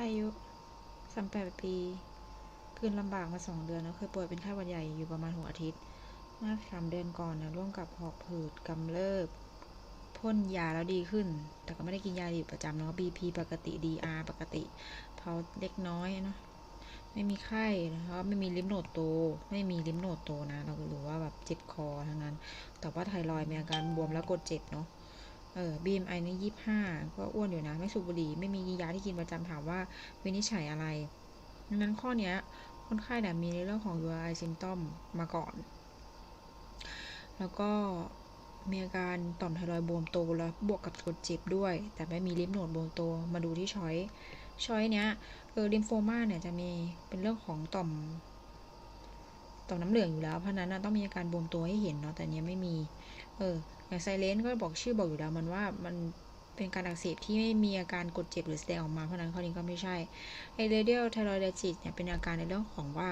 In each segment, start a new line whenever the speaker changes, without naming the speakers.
อามแปดปี คืนลำบากมาสองเดือนแล้วเคยป่วยเป็นไข้หวัดใหญ่อยู่ประมาณหกอาทิตย์เมื่อสามเดือนก่อนนะร่วมกับหอบหืดกำเริบพ่นยาแล้วดีขึ้น แต่ก็ไม่ได้กินยาอยู่ประจำเนาะ BP ปกติ DR ปกติเพาเล็กน้อยเนาะไม่มีไข้แล้วไม่มีลิมโนดโต ไม่มีลิมโนดโตนะ เราหรือว่าแบบเจ็บคอทั้งนั้น แต่ว่าไทรอยมีอาการบวมแล้วกดเจ็บเนาะ เออ BMI นี่ยี่ห้าก็อ้วนอยู่นะ ไม่สูบบุหรี่ไม่มียาที่กินประจำถามว่าวินิจฉัยอะไรดังนั้นข้อเนี้ยคนไข้เนี่ยมีในเรื่องของ URI symptom มาก่อน แล้วก็มีอาการต่อมไทรอยด์บวมโตแล้วบวกกับกดเจ็บด้วย แต่ไม่มีลิมโนดบวมโตมาดูที่ช้อยช้อยเนี้ยเออลิมโฟมาเนี่ยจะมีเป็นเรื่องของต่อมต่อมน้ำเหลืองอยู่แล้วเพราะนั้นต้องมีอาการบวมตัวให้เห็นเนาะแต่เนี้ยไม่มี เอออย่างไซเลนก็บอกชื่อบอกอยู่แล้วมันว่ามันเป็นการอักเสบที่ไม่มีอาการกดเจ็บหรือแสดงออกมาเพราะนั้นข้อนี้ก็ไม่ใช่ไอเรเดียลไทรอยด์จิตเนี่ยเป็นอาการในเรื่องของว่า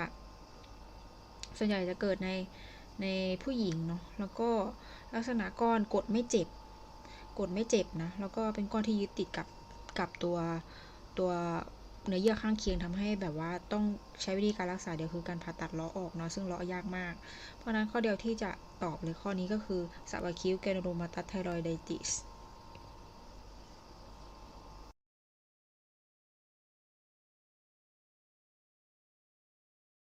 ส่วนใหญ่จะเกิดในในผู้หญิงเนาะแล้วก็ลักษณะก้อนกดไม่เจ็บ กดไม่เจ็บนะ แล้วก็เป็นก้อนที่ยึดติดกับกับตัวตัว เนื้อเยื่อข้างเคียงทำให้แบบว่าต้องใช้วิธีการรักษาเดียวคือการผ่าตัดล้อออกเนาะซึ่งล้อยากมาก เพราะนั้นข้อเดียวที่จะตอบเลยข้อนี้ก็คือสับอะคิวแกนโรมาตัดไทรอยไดติส